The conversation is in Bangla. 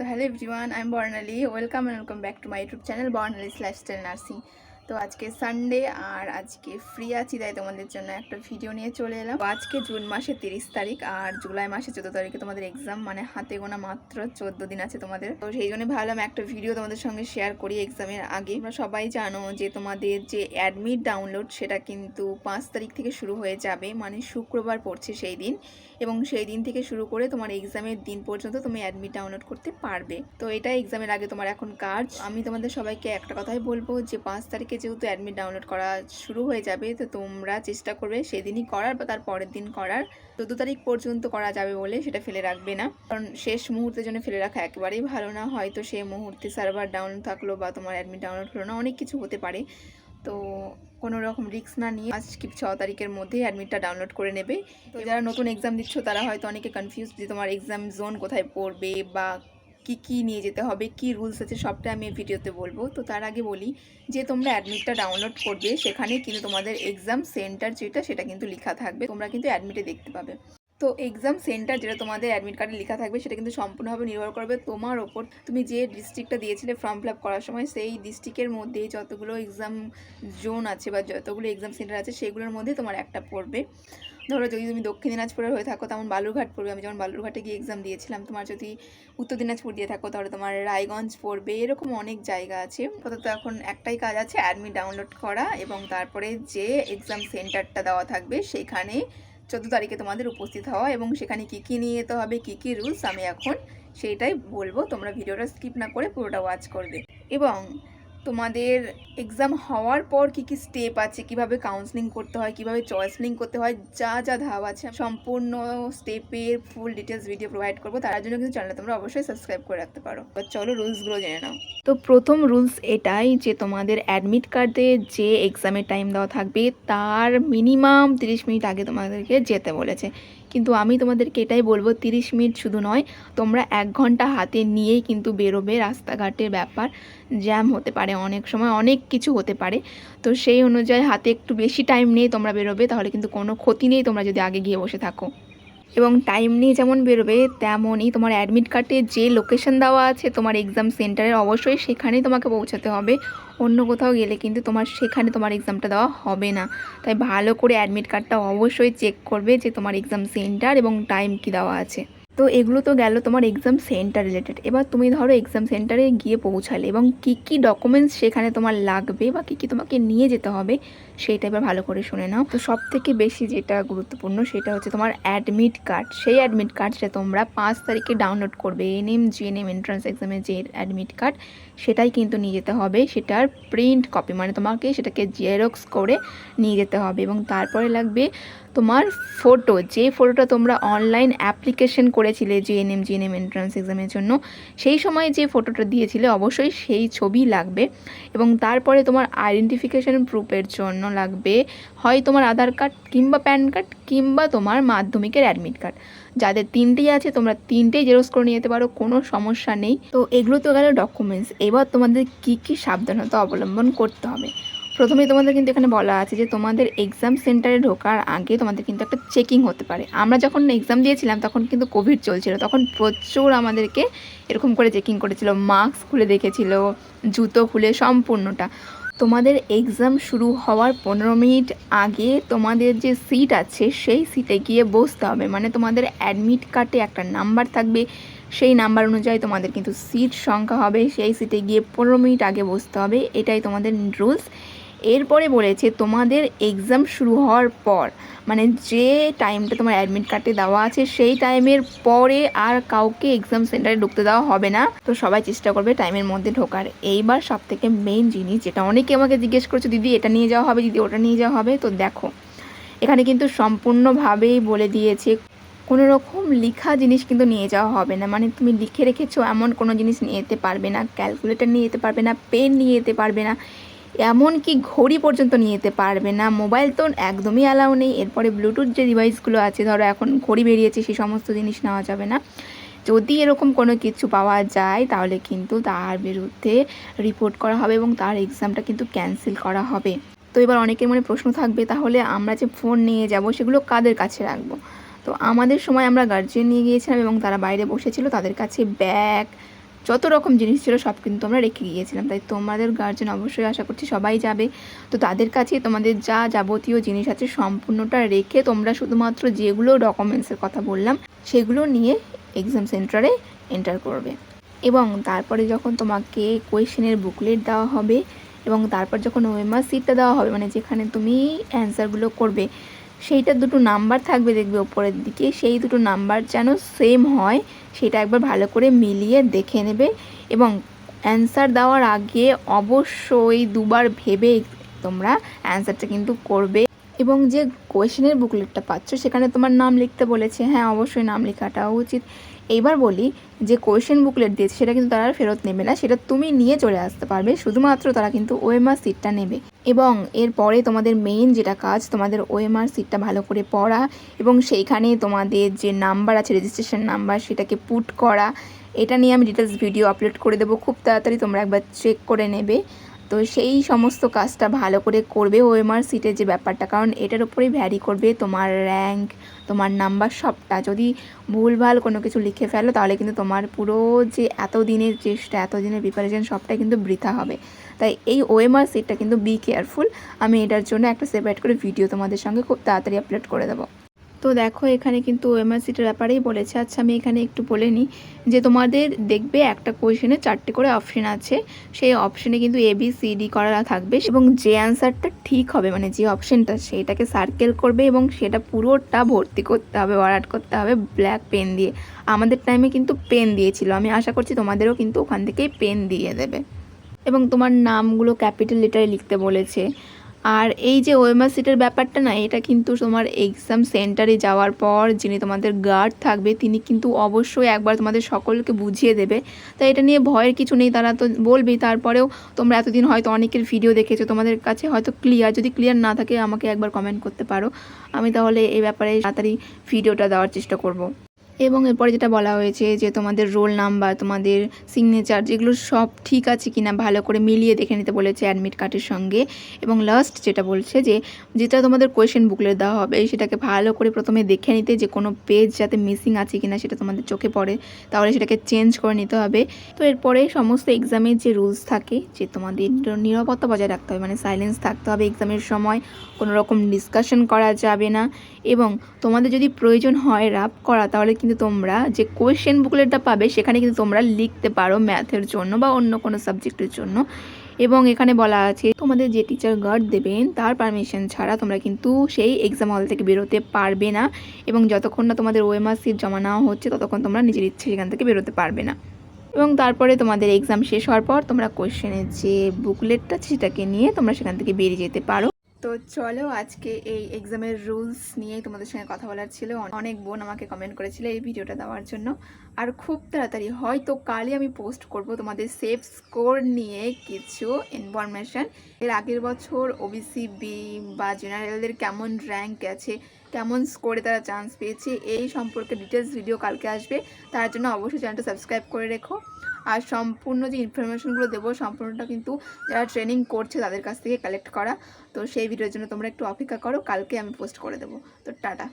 তো hello everyone I am Barnali welcome and welcome back to my YouTube channel Barnali lifestyle nursing তো আজকে সানডে আর আজকে ফ্রি আছি, তাই তোমাদের জন্য একটা ভিডিও নিয়ে চলে এলাম। আজকে জুন মাসের তিরিশ তারিখ আর জুলাই মাসের চোদ্দ তারিখে তোমাদের এক্সাম মানে হাতে গোনা মাত্র চোদ্দ দিন আছে তোমাদের। তো সেই জন্য ভাবলাম একটা ভিডিও তোমাদের সঙ্গে শেয়ার করি এক্সামের আগে। তোমরা সবাই জানো যে তোমাদের যে অ্যাডমিট ডাউনলোড সেটা কিন্তু পাঁচ তারিখ থেকে শুরু হয়ে যাবে মানে শুক্রবার পড়ছে সেই দিন। এবং সেই দিন থেকে শুরু করে তোমার এক্সামের দিন পর্যন্ত তুমি অ্যাডমিট ডাউনলোড করতে পারবে। তো এটা এক্সামের আগে তোমার এখন কাজ। আমি তোমাদের সবাইকে একটা কথাই বলব যে পাঁচ তারিখে যেহেতু অ্যাডমিট ডাউনলোড করা শুরু হয়ে যাবে, তো তোমরা চেষ্টা করবে সেদিনই করার বা তার পরের দিন করার। চোদ্দ তারিখ পর্যন্ত করা যাবে বলে সেটা ফেলে রাখবে না। কারণ শেষ মুহূর্তের জন্য ফেলে রাখা একেবারেই ভালো না। হয়তো সেই মুহূর্তে সার্ভার ডাউন থাকল বা তোমার অ্যাডমিট ডাউনলোড হলো না, অনেক কিছু হতে পারে। তো কোনো রকম রিস্ক না নিয়ে আজ কি ছ তারিখের মধ্যে অ্যাডমিটটা ডাউনলোড করে নেবে। তো যারা নতুন এক্সাম দিচ্ছ, তারা হয়তো অনেকে কনফিউজ যে তোমার এক্সাম জোন কোথায় পড়বে বা কি কি নিয়ে যেতে হবে, কি রুলস আছে সবটা আমি এই ভিডিওতে বলব। তো তার আগে বলি যে তোমরা অ্যাডমিটটা ডাউনলোড করবে, সেখানে কিন্তু তোমাদের এক্সাম সেন্টার যেটা, সেটা কিন্তু লেখা থাকবে। তোমরা কিন্তু অ্যাডমিটে দেখতে পাবে। তো এক্সাম সেন্টার যেটা তোমাদের অ্যাডমিট কার্ডে লেখা থাকবে, সেটা কিন্তু সম্পূর্ণভাবে নির্ভর করবে তোমার ওপর। তুমি যে ডিস্ট্রিক্টটা দিয়েছিলে ফর্ম ফিল আপ করার সময়, সেই ডিস্ট্রিক্টের মধ্যে যতগুলো এক্সাম জোন আছে বা যতগুলো এক্সাম সেন্টার আছে, সেগুলোর মধ্যে তোমার একটা পড়বে। ধরো যদি তুমি দক্ষিণ দিনাজপুরের হয়ে থাকো, তেমন বালুরঘাট পড়বে। আমি যেমন বালুরঘাটে গিয়ে এক্সাম দিয়েছিলাম, তোমার যদি উত্তর দিনাজপুর দিয়ে থাকো, তাহলে তোমার রায়গঞ্জ পড়বে। এরকম অনেক জায়গা আছে। আপাতত এখন একটাই কাজ আছে অ্যাডমিট ডাউনলোড করা এবং তারপরে যে এক্সাম সেন্টারটা দেওয়া থাকবে, সেখানে চোদ্দ তারিখে তোমাদের উপস্থিত হওয়া এবং সেখানে কী কী নিয়ে যেতে হবে, কী কী রুলস আমি এখন সেইটাই বলব। তোমরা ভিডিওটা স্কিপ না করে পুরোটা ওয়াচ করবে। এবং তোমাদের এক্সাম হওয়ার পর কি কি স্টেপ আছে? কীভাবে কাউন্সেলিং করতে হয়? কীভাবে চয়েসলিং করতে হয়? যা যা ধাপ আছে সম্পূর্ণ স্টেপের ফুল ডিটেলস ভিডিও প্রোভাইড করব। তার জন্য কিন্তু চ্যানেলটা তোমরা অবশ্যই সাবস্ক্রাইব করে রাখতে পারো। এবার চলো রুলসগুলো জেনে নাও। তো প্রথম রুলস এটাই যে তোমাদের অ্যাডমিট কার্ডে যে এক্সামের টাইম দেওয়া থাকবে, তার মিনিমাম তিরিশ মিনিট আগে তোমাদেরকে যেতে বলেছে। কিন্তু আমি তোমাদেরকে এটাই বলব, তিরিশ মিনিট শুধু নয়, তোমরা এক ঘণ্টা হাতে নিয়েই কিন্তু বেরোবে রাস্তাঘাটের ব্যাপার। জ্যাম হতে পারে অনেক সময়, অনেক কিছু হতে পারে। তো সেই অনুযায়ী হাতে একটু বেশি টাইম নিয়ে তোমরা বেরোবে, তাহলে কিন্তু কোনো ক্ষতি নেই, তোমরা যদি আগে গিয়ে বসে থাকো। এবং টাইম নিয়ে যেমন বেরোবে, তেমনই তোমার অ্যাডমিট কার্ডে যে লোকেশন দেওয়া আছে, তোমার এক্সাম সেন্টারের অবশ্যই সেখানেই তোমাকে পৌঁছাতে হবে। অন্য কোথাও গেলে কিন্তু তোমার সেখানে তোমার এক্সামটা দেওয়া হবে না। তাই ভালো করে অ্যাডমিট কার্ডটা অবশ্যই চেক করবে যে তোমার এক্সাম সেন্টার এবং টাইম কি দেওয়া আছে। তো এগুলো তো গেল তোমার এক্সাম সেন্টার রিলেটেড এবার তুমি ধরো এক্সাম সেন্টারে গিয়ে পৌঁছালে এবং কী কী ডকুমেন্টস সেখানে তোমার লাগবে বা কী কী তোমাকে নিয়ে যেতে হবে সেইটা এবার ভালো করে শুনে নাও। তো সব থেকে বেশি যেটা গুরুত্বপূর্ণ সেটা হচ্ছে তোমার অ্যাডমিট কার্ড সেই অ্যাডমিট কার্ডটা তোমরা পাঁচ তারিখে ডাউনলোড করবে এনএম জিএনএম এন্ট্রান্স এক্সামের যে অ্যাডমিট কার্ড সেটাই কিন্তু নিয়ে যেতে হবে। সেটার প্রিন্ট কপি মানে তোমাকে সেটাকে জেরক্স করে নিয়ে যেতে হবে এবং তারপরে লাগবে তোমার ফটো যে ফটোটা তোমরা অনলাইন অ্যাপ্লিকেশন করেছিলে জিএনএম জিএনএম এন্ট্রান্স এক্সামের জন্য, সেই সময় যে ফটোটা দিয়েছিলে, অবশ্যই সেই ছবি লাগবে। এবং তারপরে তোমার আইডেন্টিফিকেশন প্রুফের জন্য লাগবে, হয় তোমার আধার কার্ড কিংবা প্যান কার্ড কিংবা তোমার মাধ্যমিকের অ্যাডমিট কার্ড যাদের তিনটেই আছে, তোমরা তিনটেই জেরক্স করে নিয়ে যেতে পারো, কোনো সমস্যা নেই। তো এগুলো তো গেল ডকুমেন্টস এবার তোমাদের কী কী সাবধানতা অবলম্বন করতে হবে? প্রথমেই তোমাদের কিন্তু এখানে বলা আছে যে তোমাদের এক্সাম সেন্টারে ঢোকার আগে তোমাদের কিন্তু একটা চেকিং হতে পারে। আমরা যখন এক্সাম দিয়েছিলাম, তখন কিন্তু কোভিড চলছিল। তখন প্রচুর আমাদেরকে এরকম করে চেকিং করেছিল। মাস্ক খুলে দেখেছিল, জুতো খুলে সম্পূর্ণটা। তোমাদের এক্সাম শুরু হওয়ার পনেরো মিনিট আগে তোমাদের যে সিট আছে, সেই সিটে গিয়ে বসতে হবে। মানে তোমাদের অ্যাডমিট কার্ডে একটা নাম্বার থাকবে। সেই নাম্বার অনুযায়ী তোমাদের কিন্তু সিট সংখ্যা হবে। সেই সিটে গিয়ে পনেরো মিনিট আগে বসতে হবে। এটাই তোমাদের রুলস এরপরে বলেছে, তোমাদের এক্সাম শুরু হওয়ার পর মানে যে টাইমটা তোমার অ্যাডমিট কার্ডে দেওয়া আছে, সেই টাইমের পরে আর কাউকে এক্সাম সেন্টারে ঢুকতে দেওয়া হবে না। তো সবাই চেষ্টা করবে টাইমের মধ্যে ঢোকার। এইবার সব থেকে মেন জিনিস যেটা অনেকে আমাকে জিজ্ঞেস করছে, দিদি, এটা নিয়ে যাওয়া হবে, দিদি, ওটা নিয়ে যাওয়া হবে? তো দেখো, এখানে কিন্তু সম্পূর্ণভাবেই বলে দিয়েছে, কোনো রকম লিখা জিনিস কিন্তু নিয়ে যাওয়া হবে না। মানে তুমি লিখে রেখেছো, এমন কোনো জিনিস নিয়ে যেতে পারবে না ক্যালকুলেটর নিয়ে যেতে পারবে না পেন নিয়ে যেতে পারবে না। এমনকি ঘড়ি পর্যন্ত নিয়ে যেতে পারবে না। মোবাইল তো একদমই অ্যালাউ নেই। এরপরে ব্লুটুথ যে ডিভাইসগুলো আছে, ধরো এখন ঘড়ি বেরিয়েছে সেই সমস্ত জিনিস নেওয়া যাবে না। যদি এরকম কোনো কিছু পাওয়া যায়, তাহলে কিন্তু তার বিরুদ্ধে রিপোর্ট করা হবে এবং তার এক্সামটা কিন্তু ক্যান্সেল করা হবে। তো এবার অনেকের মনে প্রশ্ন থাকবে, তাহলে আমরা যে ফোন নিয়ে যাব, সেগুলো কাদের কাছে রাখব? তো আমাদের সময় আমরা গার্জিয়ান নিয়ে গিয়েছিলাম এবং তারা বাইরে বসেছিল, তাদের কাছে ব্যাগ যত রকম জিনিস ছিল সব কিন্তু আমরা রেখে গিয়েছিলাম। তাই তোমাদের গার্জেন অবশ্যই আশা করছি সবাই যাবে। তো তাদের কাছে তোমাদের যা যাবতীয় জিনিস আছে সম্পূর্ণটা রেখে তোমরা শুধুমাত্র যেগুলো ডকুমেন্টসের কথা বললাম, সেগুলো নিয়ে এক্সাম সেন্টারে এন্টার করবে। এবং তারপরে যখন তোমাকে কোয়েশ্চেনের বুকলেট দেওয়া হবে এবং তারপর যখন ওএমআর সিটটা দেওয়া হবে মানে যেখানে তুমি অ্যান্সারগুলো করবে সেইটার দুটো নাম্বার থাকবে দেখবে ওপরের দিকে। সেই দুটো নাম্বার যেন সেম হয়, সেটা একবার ভালো করে মিলিয়ে দেখে নেবে এবং অ্যান্সার দেওয়ার আগে অবশ্যই দুবার ভেবে তোমরা অ্যান্সারটা কিন্তু করবে। এবং যে কোয়েশনের বুকলেটটা পাচ্ছ, সেখানে তোমার নাম লিখতে বলেছে হ্যাঁ অবশ্যই নাম লেখাটাও উচিত। এইবার বলি, যে কোয়েশ্চেন বুকলেট দিয়েছে, সেটা কিন্তু তারা ফেরত নেবে না, সেটা তুমি নিয়ে চলে আসতে পারবে, শুধুমাত্র তারা কিন্তু ওএমআর সিটটা নেবে। এবং এরপরে তোমাদের মেইন যেটা কাজ, তোমাদের ওএমআর সিটটা ভালো করে পড়া, এবং সেইখানে তোমাদের যে নাম্বার আছে রেজিস্ট্রেশন নাম্বার, সেটাকে পুট করা, এটা নিয়ে আমি ডিটেলস ভিডিও আপলোড করে দেবো, খুব তাড়াতাড়ি তোমরা একবার চেক করে নেবে। তো সেই সমস্ত কাজটা ভালো করে করবে ওএমআর সিটের যে ব্যাপারটা, কারণ এটার উপরেই ভ্যারি করবে তোমার র্যাঙ্ক তোমার নাম্বার সবটা। যদি ভুলভাল কোনো কিছু লিখে ফেলো, তাহলে কিন্তু তোমার পুরো যে এত দিনের চেষ্টা এত দিনের প্রিপারেশন সবটাই কিন্তু বৃথা হবে। তাই এই ওএমআর সিটটা কিন্তু বি কেয়ারফুল আমি এটার জন্য একটা সেপারেট করে ভিডিও তোমাদের সঙ্গে খুব তাড়াতাড়ি আপলোড করে দেবো। তো দেখো, এখানে কিন্তু ওএমআর সিটের ব্যাপারেই বলেছে। আচ্ছা আমি এখানে একটু বলে নিই যে তোমাদের দেখবে একটা কোয়েশনে চারটে করে অপশন আছে। সেই অপশনে কিন্তু এ বি সি ডি করা থাকবে এবং যে অ্যান্সারটা ঠিক হবে মানে যে অপশনটা সেইটাকে সার্কেল করবে এবং সেটা পুরোটা ভর্তি করতে হবে ওয়ার্ড করতে হবে ব্ল্যাক পেন দিয়ে। আমাদের টাইমে কিন্তু পেন দিয়েছিল। আমি আশা করছি তোমাদেরও কিন্তু ওখান থেকেই পেন দিয়ে দেবে। এবং তোমার নামগুলো ক্যাপিটাল লেটারে লিখতে বলেছে। আর এই যে ওএমআর সিটের ব্যাপারটা না, এটা কিন্তু তোমার এক্সাম সেন্টারে যাওয়ার পর যিনি তোমাদের গার্ড থাকবে, তিনি কিন্তু অবশ্যই একবার তোমাদের সকলকে বুঝিয়ে দেবে। তাই এটা নিয়ে ভয়ের কিছু নেই, তারা তো বলবেই। তারপরেও তোমরা এতদিন হয়তো অনেকের ভিডিও দেখেছ, তোমাদের কাছে হয়তো ক্লিয়ার যদি ক্লিয়ার না থাকে আমাকে একবার কমেন্ট করতে পারো। আমি তাহলে এই ব্যাপারে তাড়াতাড়ি ভিডিওটা দেওয়ার চেষ্টা করব। এবং এরপরে যেটা বলা হয়েছে যে তোমাদের রোল নাম্বার, তোমাদের সিগনেচার যেগুলো সব ঠিক আছে কিনা ভালো করে মিলিয়ে দেখে নিতে বলেছে অ্যাডমিট কার্ডের সঙ্গে। এবং লাস্ট যেটা বলছে যে, যেটা তোমাদের কোয়েশ্চেন বুকলেট দেওয়া হবে, সেটাকে ভালো করে প্রথমে দেখে নিতে যে কোনো পেজ যাতে মিসিং আছে কিনা সেটা তোমাদের চোখে পড়ে, তাহলে সেটাকে চেঞ্জ করে নিতে হবে। তো এরপরে সমস্ত এক্সামের যে রুলস থাকে, যে তোমাদের নিরাপত্তা বজায় রাখতে হবে মানে সাইলেন্স থাকতে হবে এক্সামের সময়, কোনো রকম ডিসকাশন করা যাবে না। এবং তোমাদের যদি প্রয়োজন হয় রাপ করা, তাহলে কিন্তু তোমরা যে কোয়েশ্চেন বুকলেটটা পাবে, সেখানে কিন্তু তোমরা লিখতে পারো ম্যাথের জন্য বা অন্য কোনো সাবজেক্টের জন্য। এবং এখানে বলা আছে, তোমাদের যে টিচার গার্ড দেবেন, তার পারমিশন ছাড়া তোমরা কিন্তু সেই এক্সাম হল থেকে বেরোতে পারবে না। এবং যতক্ষণ না তোমাদের ওএমআর সিট জমা নেওয়া হচ্ছে, ততক্ষণ তোমরা নিজের ইচ্ছে সেখান থেকে বেরোতে পারবে না। এবং তারপরে তোমাদের এক্সাম শেষ হওয়ার পর তোমরা কোয়েশ্চেনের যে বুকলেটটা সেটাকে নিয়ে তোমরা সেখান থেকে বেরিয়ে যেতে পারো। তো চলো আজকে এই এক্সামের রুলস নিয়ে তোমাদের সঙ্গে কথা বলার ছিল। অনেক বোন আমাকে কমেন্ট করেছিল এই ভিডিওটা দেওয়ার জন্য। আর খুব তাড়াতাড়ি, হয়তো কালই আমি পোস্ট করব তোমাদের সেফ স্কোর নিয়ে কিছু ইনফরমেশান এর আগের বছর ওবিসি বি বা জেনারেলদের কেমন র্যাঙ্ক আছে, কেমন স্কোরে তারা চান্স পেয়েছে, এই সম্পর্কে ডিটেলস ভিডিও কালকে আসবে। তার জন্য অবশ্যই চ্যানেলটা সাবস্ক্রাইব করে রেখো। আর সম্পূর্ণ যে ইনফরমেশনগুলো দেবো, সম্পূর্ণটা কিন্তু যারা ট্রেনিং করছে তাদের কাছ থেকে কালেক্ট করা। তো সেই ভিডিওর জন্য তোমরা একটু অপেক্ষা করো, কালকে আমি পোস্ট করে দেবো। তো টাটা।